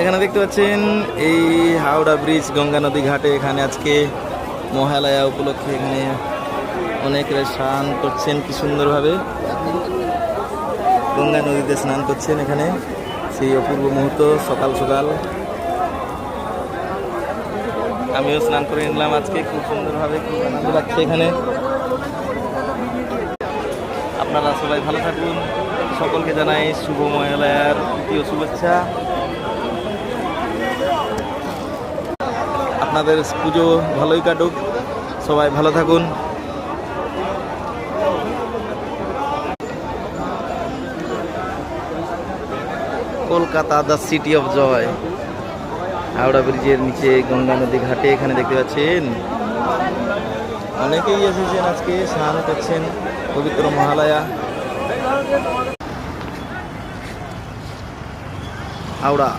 এখানে দেখতে পাচ্ছেন এই হাওড়া ব্রিজ, গঙ্গা নদী ঘাটে এখানে আজকে মহালয়া উপলক্ষে এখানে অনেকেরা স্নান করছেন, কি সুন্দরভাবে। গঙ্গা নদীতে স্নান করছেন এখানে, সেই অপূর্ব মুহূর্ত, সকাল সকাল। আমিও স্নান করে নিলাম আজকে, খুব সুন্দরভাবে, খুব আনন্দ লাগছে এখানে। আপনারা সবাই ভালো থাকুন। সকলকে জানাই শুভ মহালয়ার তৃতীয় শুভেচ্ছা। আপনাদের পুজো ভালোই কাটুক, সবাই ভালো থাকুন। Kolkata, the city of joy. Howrah ব্রিজের নিচে গঙ্গা নদী ঘাটে এখানে দেখতে পাচ্ছেন। অনেকেই এসেছেন আজকে, স্নান করছেন, পবিত্র মহালয়া। হাওড়া।